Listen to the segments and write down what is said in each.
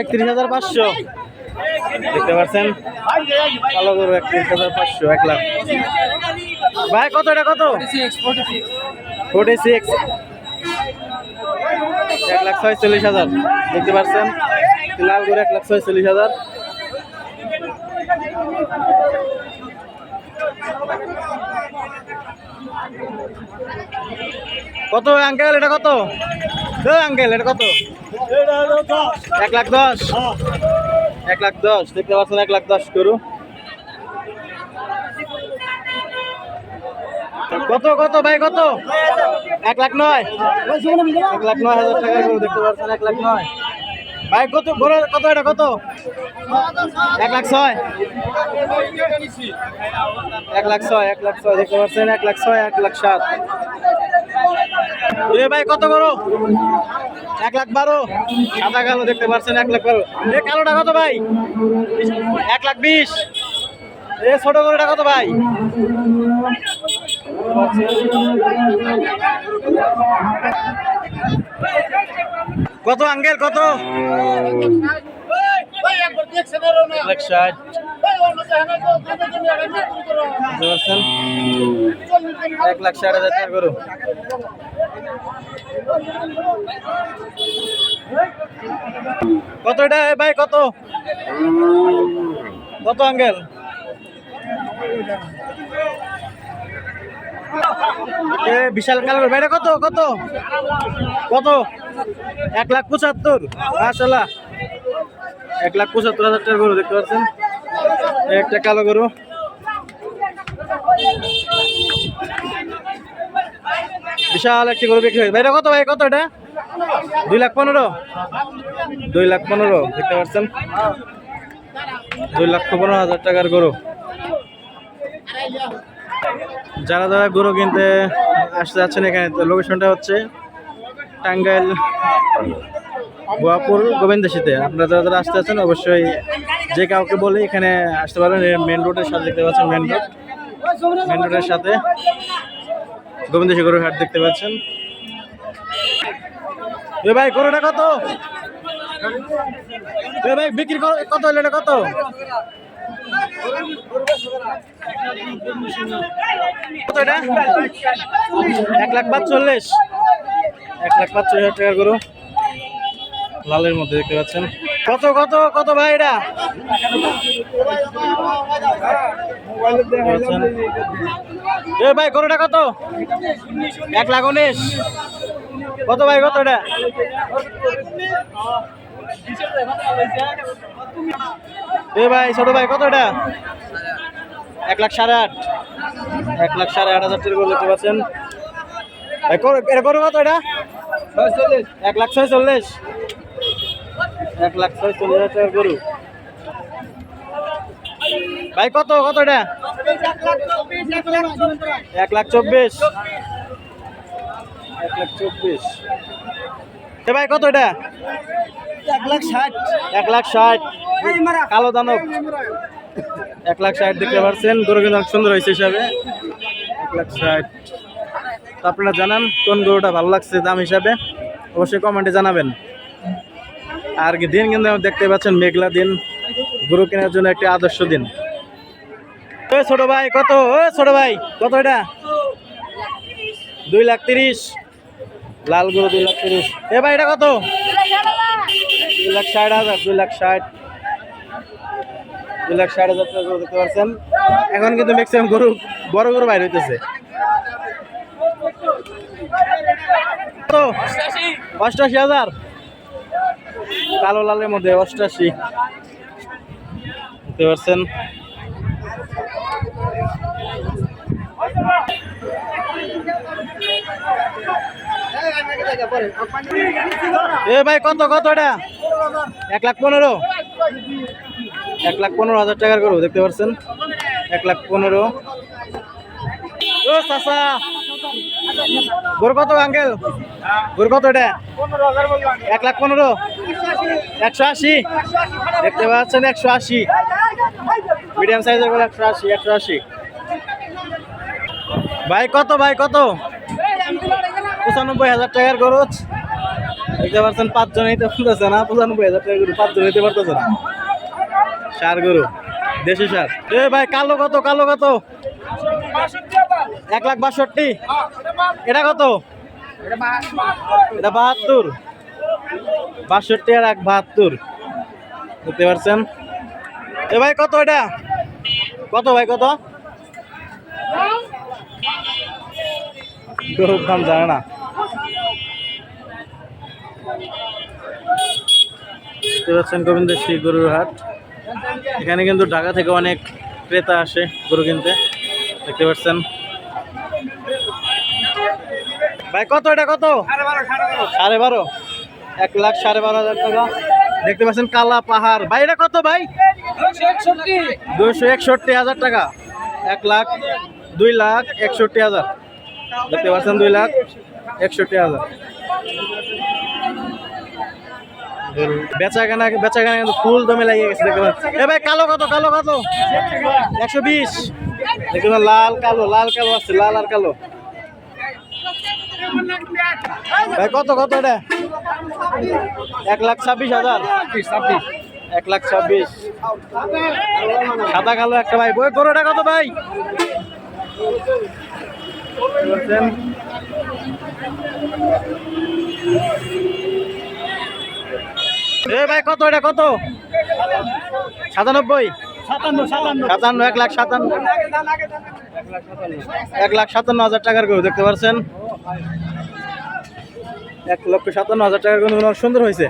একত্রিশ হাজার পাঁচশো। দেখতে পাচ্ছেন? কালো গরু একত্রিশ হাজার পাঁচশো, এক লাখ। ভাই, কত এটা কত? Forty six. এক লাখ ছয়চল্লিশ হাজার। দেখতে পাচ্ছেন? লাল গরু এক লাখ ছয়চল্লিশ হাজার। কত আঙ্কেল এটা কত? আঙ্কেল এটা কত? এক লাখ দশ এক লাখ দশ দেখতে পাচ্ছেন এক লাখ দশ করু কত কত ভাই কত এক লাখ নয় এক লাখ নয় হাজার টাকা গরু দেখতে পাচ্ছেন এক লাখ নয় ভাই কত গরু কত এটা কত এক লাখ ছয় এক লাখ ছয় এক লাখ ছয় দেখতে পাচ্ছেন এক লাখ ছয় এক লাখ সাত এ ভাই কত করো এক লাখ বারো। সাদা কালো দেখতে পাচ্ছেন এক লাখ বারো। এ কালোটা কত ভাই? এক লাখ বিশ। এ ছোট গরুটা কত ভাই? কত আঙ্গেল কত? এক ষাট। পারছেন? এক লাখ ষাট হাজার টাকা করো। কত এটা? ভাই, কত? কত আঙ্গেল বিশাল কালার। ভাইটা কত? কত? কত? এক লাখ পঁচাত্তর। মাশাল্লাহ এক লাখ পঁচাত্তর হাজার টাকা গরু দেখতে পাচ্ছেন? একটা কালো গরু। বিশাল একটি গরু বিক্রি হয়েছে। ভাইটা কত ভাই? কত এটা? দুই লাখ পনেরো? দুই লাখ পনেরো, দেখতে পাচ্ছেন? দুই লক্ষ পনেরো হাজার টাকার গরু। যারা যারা গরু কিনতে আসতে যাচ্ছেন এখানে, তো লোকেশনটা হচ্ছে টাঙ্গাইল বোয়াপুর গোবিন্দাসীতে আপনারা যারা যারা আসতে আছেন অবশ্যই যে কাউকে বলে এখানে আসতে পারেন মেন রোডের সাথে দেখতে পাচ্ছেন মেন রোড মেন রোডের সাথে গোবিন্দ গরুর হাট দেখতে পাচ্ছেন। এ ভাই, গরুটা কত? এ ভাই, বিক্রি কর- কত হলো এটা কত এটা? এক লাখ পাঁচচল্লিশ। এক লাখ পাঁচচল্লিশ হাজার টাকার গরু। লালের মধ্যে দেখতে পাচ্ছেন। কত কত কত ভাই এটা এ ভাই, গরুটা কত? এক লাখ উনিশ। কত ভাই, কত এটা? এ ভাই, ছোট ভাই, কত এটা? এক লাখ সাড়ে আট। এক লাখ সাড়ে আট হাজার টাকা দেখতে পাচ্ছেন এটা? এক লাখ ছয়চল্লিশ। এক লাখ ছয়চল্লিশ হাজার টাকার গরু। ভাই কত কত এটা? এক লাখ চব্বিশ। এক লাখ চব্বিশ। এ ভাই কত এটা? এক লাখ ষাট। এক লাখ ষাট। কালো দানব। এক লাখ ষাট দেখতে পাচ্ছেন। গরু কিন্তু অনেক সুন্দর হয়েছে হিসাবে। এক লাখ ষাট। আপনারা জানান কোন গরুটা ভালো লাগছে দাম হিসাবে। অবশ্যই কমেন্টে জানাবেন। আর দিন কিন্তু দেখতে পাচ্ছেন, মেঘলা দিন। গরু কেনার জন্য একটি আদর্শ দিন। ছোট ভাই, কত? ও ছোট ভাই, কত এটা? দুই লাখ তিরিশ। লাল গরু দুই লাখ তিরিশ। এ ভাই, এটা কত? দুই লাখ ষাট হাজার, দুই লাখ ষাট। দুই লাখ ষাট হাজার গরু দেখতে পাচ্ছেন। এখন কিন্তু ম্যাক্সিমাম গরু, বড় গরু বাইর হইতেছে। অষ্টাশি হাজার। কালো লালের মধ্যে অষ্টাশি। দেখতে পাচ্ছেন? এ ভাই, কত কত এটা? এক লাখ পনেরো। এক লাখ পনেরো হাজার টাকার গরু, দেখতে পাচ্ছেন? এক লাখ পনেরো। ও, চাচা! গরু কত আঙ্কেল? গরু কত এটা? এক লাখ পনেরো। একশো আশি। দেখতে পাচ্ছেন একশো আশি। মিডিয়াম সাইজের গরু একশো আশি একশো আশি। ভাই, কত ভাই, কত? পঁচানব্বই হাজার টাকার দেখতে দেখতে পাচ্ছেন, পাঁচজন নিতে পারতেছে না। পঁচানব্বই হাজার টাকা গরু, পাঁচজন নিতে পারতেছে না। সার গরু, দেশি সার। এ ভাই, কালো কত কালো কত? এক লাখ বাষট্টি। এটা কত? এটা বাহাত্তর। বাষট্টি আর এক বাহাত্তর। বুঝতে পারছেন? এ ভাই, কত এটা? কত ভাই, কত? গরুর দাম জানে না। দেখতে পাচ্ছেন গোবিন্দ শ্রী গরুর হাট। এখানে কিন্তু ঢাকা থেকে অনেক ক্রেতা আসে গরু কিনতে। দেখতে পাচ্ছেন? ভাই, কত এটা, কত? সাড়ে বারো। এক লাখ সাড়ে বারো হাজার টাকা। দেখতে পাচ্ছেন কালা পাহাড়। ভাই, এটা কত ভাই? দুইশো একষট্টি হাজার টাকা। এক লাখ, দুই লাখ একষট্টি হাজার। দেখতে পাচ্ছেন দুই লাখ একষট্টি হাজার। বেচা কেনা বেচা কেনা কিন্তু ফুল দমে লাগিয়ে গেছে, দেখতে ভাই, কালো কত কালো কত? একশো বিশ। দেখতে লাল, কালো লাল, কালো আছে লাল আর কালো। ভাই, কত কত এটা? এক লাখ ছাব্বিশ হাজার। এক লাখ ছাব্বিশ। সাদা, কালো একটা ভাই। বই গরুটা কত ভাই? ভাই, কত এটা, কত? সাতানব্বই? সাতান্ন, এক লাখ সাতান্ন। এক লাখ সাতান্ন। হাজার টাকার গরু, দেখতে পাচ্ছেন এক লক্ষ সাতান্ন হাজার টাকার গরু অনেক সুন্দর হয়েছে।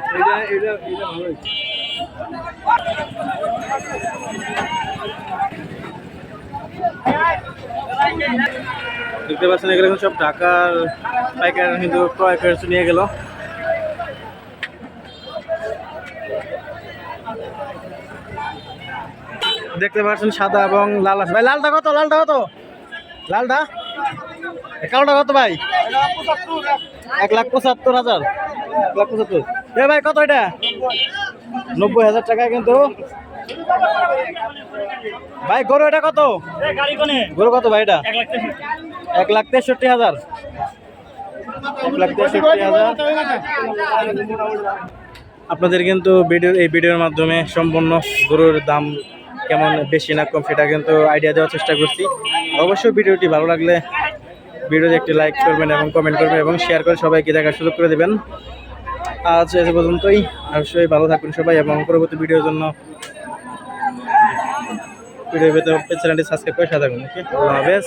দেখতে পাচ্ছেন, এগুলো কিন্তু সব ঢাকার পাইকার কিন্তু ক্রয় করে নিয়ে গেল। দেখতে পাচ্ছেন, সাদা এবং লাল আছে। ভাই, লালটা কত? লালটা কত? লালটা? কালোটা কত ভাই? এক লাখ পঁচাত্তর হাজার। এক লাখ পঁচাত্তর। এ ভাই কত এটা? নব্বই হাজার টাকা কিন্তু। ভাই গরু এটা কত? গরু কত ভাই এটা? এক লাখ তেষট্টি। হাজার। এক লাখ তেষট্টি হাজার। আপনাদের কিন্তু ভিডিও এই ভিডিওর মাধ্যমে সম্পূর্ণ গরুর দাম কেমন বেশি না কম সেটা কিন্তু আইডিয়া দেওয়ার চেষ্টা করছি। অবশ্যই ভিডিওটি ভালো লাগলে ভিডিওতে একটি লাইক করবেন এবং কমেন্ট করবেন এবং শেয়ার করে সবাইকে দেখার সুযোগ করে দেবেন। আজ এ পর্যন্তই। অবশ্যই ভালো থাকবেন সবাই এবং পরবর্তী ভিডিওর জন্য ভিডিও পেতে চ্যানেলটি সাবস্ক্রাইব করে সাথে থাকুন ওকে আল্লাহ হাফেজ।